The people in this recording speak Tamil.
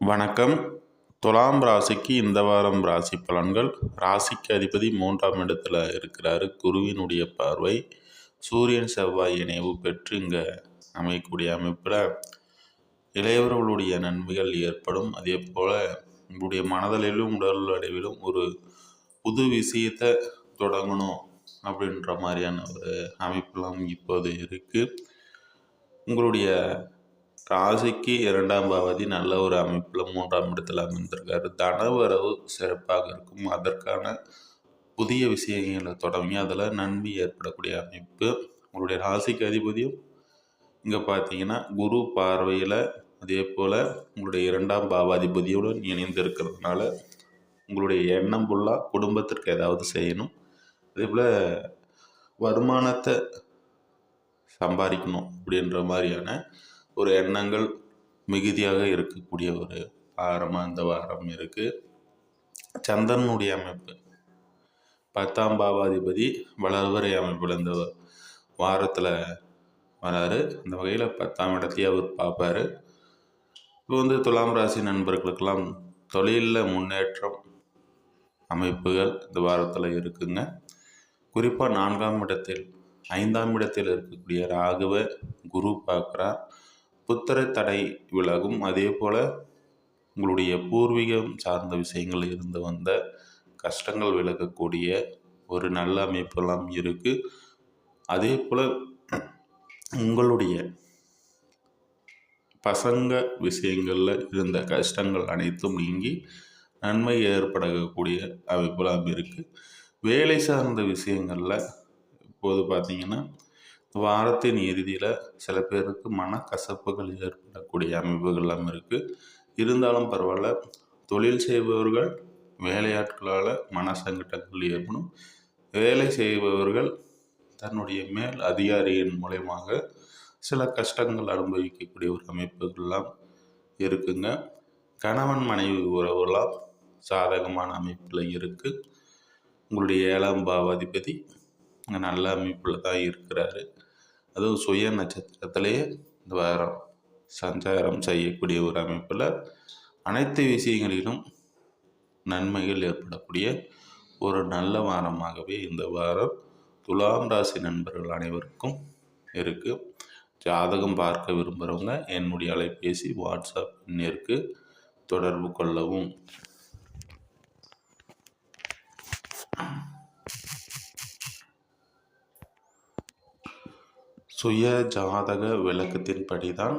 வணக்கம். துலாம் ராசிக்கு இந்த வாரம் ராசி பலன்கள். ராசிக்கு அதிபதி மூன்றாம் இடத்துல இருக்கிறாரு. குருவினுடைய பார்வை. சூரியன் செவ்வாய் இணைவு பெற்று இங்கே அமையக்கூடிய அமைப்பில் இளையவர்களுடைய நன்மைகள் ஏற்படும். அதே போல் உங்களுடைய மனதளவிலும் உடல் அளவிலும் ஒரு புது விஷயத்தை தொடங்கணும் அப்படின்ற மாதிரியான ஒரு அமைப்பெல்லாம் இப்போது இருக்குது உங்களுடைய ராசிக்கு இரண்டாம் பாவதி நல்ல ஒரு அமைப்பில் மூன்றாம் இடத்தில் அமைந்திருக்காரு தனவரவு சிறப்பாக இருக்கும். அதற்கான புதிய விஷயங்களை தொடங்கி அதில் நன்மை ஏற்படக்கூடிய அமைப்பு. உங்களுடைய ராசிக்கு அதிபதியும் இங்கே பார்த்தீங்கன்னா குரு பார்வையில் அதே போல் உங்களுடைய இரண்டாம் பாவாதிபதியுடன் இணைந்து இருக்கிறதுனால உங்களுடைய எண்ணம் ஃபுல்லாக குடும்பத்திற்கு ஏதாவது செய்யணும். அதே போல் வருமானத்தை சம்பாதிக்கணும் அப்படின்ற மாதிரியான ஒரு எண்ணங்கள் மிகுதியாக இருக்கக்கூடிய ஒரு வாரமாக இந்த வாரம் இருக்குது சந்திரனுடைய அமைப்பு. பத்தாம் பாவாதிபதி வளர்வரை அமைப்பில் இந்த வாரத்தில் வராரு. அந்த வகையில் பத்தாம் இடத்தையே அவர் பார்ப்பார். இப்போ வந்து துலாம் ராசி நண்பர்களுக்கெல்லாம் தொழிலில் முன்னேற்றம் அமைப்புகள் இந்த வாரத்தில் இருக்குங்க. குறிப்பாக நான்காம் இடத்தில் ஐந்தாம் இடத்தில் இருக்கக்கூடிய ராகுவ குரு பார்க்குறார். புத்திர தடை விலகும். அதே போல் உங்களுடைய பூர்வீகம் சார்ந்த விஷயங்கள் இருந்து வந்த கஷ்டங்கள் விலகக்கூடிய ஒரு நல்ல அமைப்பெல்லாம் இருக்குது அதே போல் உங்களுடைய பசங்க விஷயங்களில் இருந்த கஷ்டங்கள் அனைத்தும் நீங்கி நன்மை ஏற்படக்கூடிய அமைப்பெல்லாம் இருக்குது வேலை சார்ந்த விஷயங்களில் இப்போது பார்த்திங்கன்னா வாரத்தின் இறுதியில் சில பேருக்கு மனக்கசப்புகள் ஏற்படக்கூடிய அமைப்புகள்லாம் இருக்குது இருந்தாலும் பரவாயில்ல. தொழில் செய்பவர்கள் வேலையாட்களால் மன சங்கடங்கள் ஏற்படும். வேலை செய்பவர்கள் தன்னுடைய மேல் அதிகாரியின் மூலயமாக சில கஷ்டங்கள் அனுபவிக்கக்கூடிய ஒரு அமைப்புகள்லாம் இருக்குங்க. கணவன் மனைவி உறவுலாம் சாதகமான அமைப்பில் இருக்குது உங்களுடைய ஏழாம் பாவாதிபதி நல்ல அமைப்பில் தான் இருக்கிறாரு. அதுவும் சுய நட்சத்திரத்திலேயே இந்த வாரம் சஞ்சாரம் செய்யக்கூடிய ஒரு அமைப்பில் அனைத்து விஷயங்களிலும் நன்மைகள் ஏற்படக்கூடிய ஒரு நல்ல வாரமாகவே இந்த வாரம் துலாம் ராசி நண்பர்கள் அனைவருக்கும் இருக்குது ஜாதகம் பார்க்க விரும்புகிறவங்க என்னுடைய அலைபேசி வாட்ஸ்அப் இருக்குது தொடர்பு கொள்ளவும். சுய ஜாதக விளக்கத்தின்படி தான்